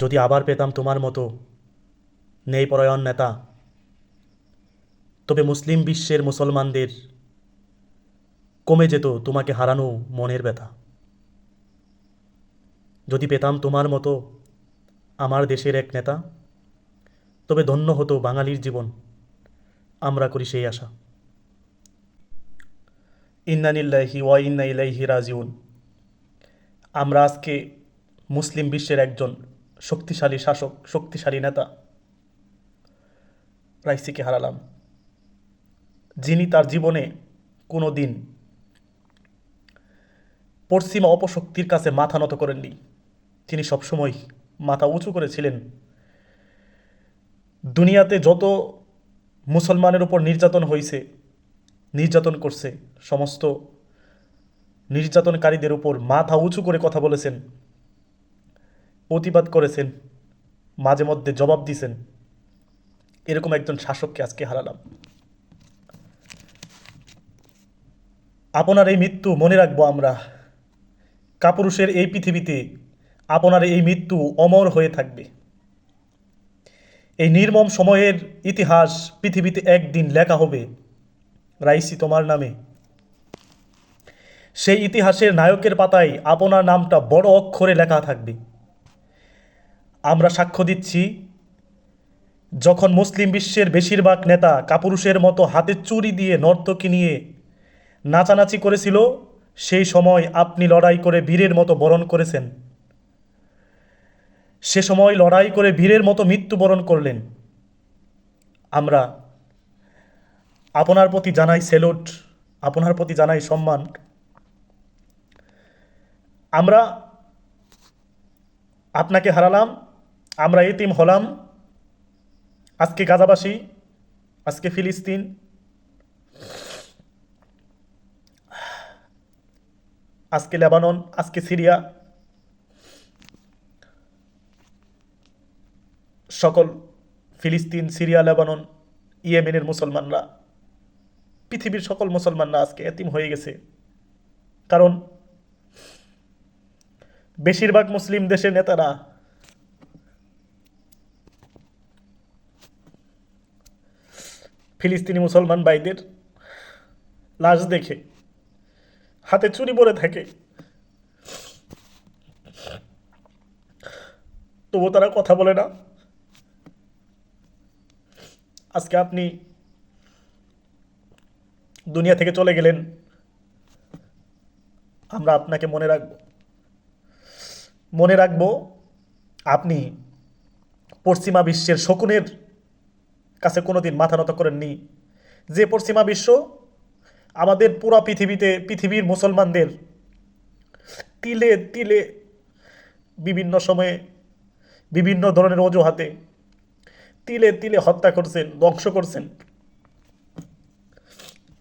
যদি আবার পেতাম তোমার মতো নেই পরায়ণ নেতা, তবে মুসলিম বিশ্বের মুসলমানদের কমে যেত তোমাকে হারানো মনের ব্যথা। যদি পেতাম তোমার মতো আমার দেশের এক নেতা, তবে ধন্য হতো বাঙালির জীবন। আমরা করি সেই আশা। ইন্নানিল্লাহি ওয়া ইন্না ইলাইহি রাজিউন। আমরা আজকে মুসলিম বিশ্বের একজন শক্তিশালী শাসক, শক্তিশালী নেতা রাইসিকে হারালাম। যিনি তার জীবনে কোনো দিন পশ্চিমা অপশক্তির কাছে মাথা নত করেননি, তিনি সবসময় মাথা উঁচু করেছিলেন। দুনিয়াতে যত মুসলমানের উপর নির্যাতন হয়েছে নির্যাতন করছে, সমস্ত নির্যাতনকারীদের উপর মাথা উঁচু করে কথা বলেছেন। প্রতিবাদ করেছেন, মাঝে মধ্যে জবাব দিছেন। এরকম একজন শাসককে আজকে হারালাম। আপনার এই মৃত্যু মনে রাখব আমরা। কাপুরুষের এই পৃথিবীতে আপনার এই মৃত্যু অমর হয়ে থাকবে। এই নির্মম সময়ের ইতিহাস পৃথিবীতে একদিন লেখা হবে, রাইসি তোমার নামে। সেই ইতিহাসের নায়কের পাতায় আপনার নামটা বড় অক্ষরে লেখা থাকবে। আমরা সাক্ষ্য দিচ্ছি, যখন মুসলিম বিশ্বের বেশিরভাগ নেতা কাপুরুষের মতো হাতে চুরি দিয়ে নর্তকী নিয়ে নাচানাচি করেছিল, সেই সময় আপনি লড়াই করে বীরের মতো বরণ করেছেন। সে সময় লড়াই করে বীরের মতো মৃত্যুবরণ করলেন। আমরা আপনার প্রতি জানাই সেলুট, আপনার প্রতি জানাই সম্মান। আমরা আপনাকে হারালাম আমরা এতিম হলাম। আজকে গাজাবাসী, আজকে ফিলিস্তিন। আজকে লেবানন, আজকে সিরিয়া। সকল ফিলিস্তিন, সিরিয়া, লেবানন, ইয়েমেনের মুসলমানরা, পৃথিবীর সকল মুসলমানরা আজকে এতিম হয়ে গেছে। কারণ, বেশিরভাগ মুসলিম দেশের নেতারা ফিলিস্তিনি মুসলমান ভাইদের লাশ দেখে, হাতে চুরি পরে থাকে। তবু তারা কথা বলে না। আজকে আপনি দুনিয়া থেকে চলে গেলেন, আমরা আপনাকে মনে রাখব। মনে রাখব, আপনি পশ্চিমা বিশ্বের শকুনের কাছে কোনোদিন মাথা নত করেননি। যে পশ্চিমা বিশ্ব, আমাদের পুরা পৃথিবীতে পৃথিবীর মুসলমানদের তিলে তিলে বিভিন্ন সময়ে বিভিন্ন ধরনের অজুহাতে তিলে তিলে হত্যা করছেন, ধ্বংস করছেন।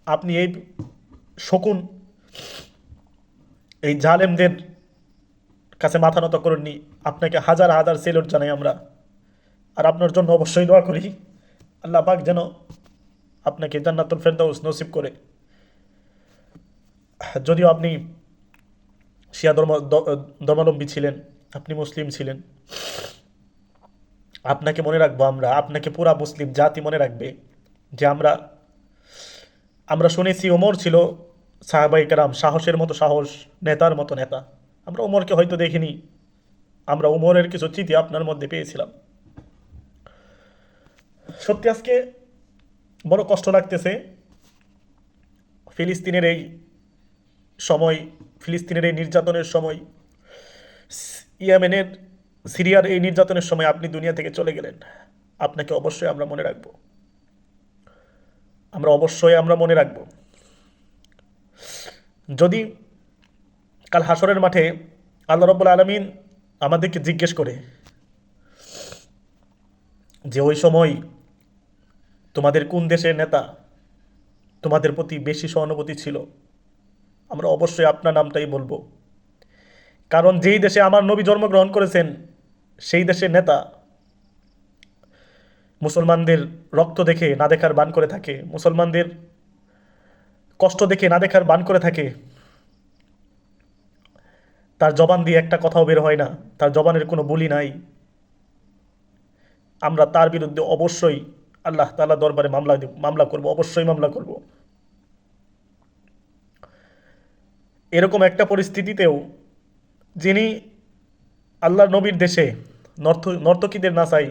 আপনি এই শকুন, এই জালেমদের কাছে মাথা নত করেননি। আপনাকে হাজার হাজার সেলুট জানাই আমরা। আর আপনার জন্য অবশ্যই দোয়া করি। আল্লাহ পাক যেন আপনাকে জান্নাতুল ফেরদাউস নসিব করে। যদিও আপনি শিয়া ধর্ম ধর্মাবলম্বী ছিলেন, আপনি মুসলিম ছিলেন, আপনাকে মনে রাখব আমরা, আপনাকে পুরা মুসলিম জাতি মনে রাখবে যে আমরা আমরা শুনেছি ওমর ছিল সাহাবাই কারাম, সাহসের মতো সাহস, নেতার মতো নেতা। আমরা ওমরকে হয়তো দেখিনি, আমরা ওমরের কিছু চিঠি আপনার মধ্যে পেয়েছিলাম। সত্যি আজকে বড় কষ্ট লাগতেছে। ফিলিস্তিনের এই সময়, ফিলিস্তিনের এই নির্যাতনের সময়, ইয়েমেনের, সিরিয়ার এই নির্যাতনের সময় আপনি দুনিয়া থেকে চলে গেলেন। আপনাকে অবশ্যই আমরা মনে রাখব। আমরা অবশ্যই আমরা মনে রাখব। যদি কাল হাসরের মাঠে আল্লাহ রব্বুল আলমিন আমাদেরকে জিজ্ঞেস করে যে ওই সময় তোমাদের কোন দেশের নেতা তোমাদের প্রতি বেশি সহানুভূতি ছিল? আমরা অবশ্যই আপনার নামটাই বলব। কারণ যেই দেশে আমার নবী জন্মগ্রহণ করেছেন, সেই দেশের নেতা মুসলমানদের রক্ত দেখে না দেখার বান করে থাকে, মুসলমানদের কষ্ট দেখে না দেখার বান করে থাকে, তার জবান দিয়ে একটা কথাও বের হয় না, তার জবানের কোনো বলি নাই। আমরা তার বিরুদ্ধে অবশ্যই আল্লাহ তালা দরবারে মামলা মামলা করব, অবশ্যই মামলা করব। এরকম একটা পরিস্থিতিতেও যিনি আল্লাহ নবীর দেশে নর্ত নর্তকীদের নাচাই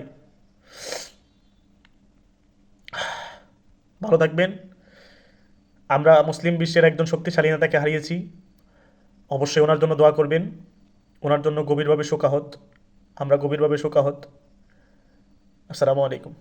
ভালো থাকবেন। আমরা মুসলিম বিশ্বের একজন শক্তিশালী নেতাকে হারিয়েছি। অবশ্যই ওনার জন্য দোয়া করবেন। ওনার জন্য গভীরভাবে শোকাহত। আমরা গভীরভাবে শোকাহত। আসসালামু আলাইকুম।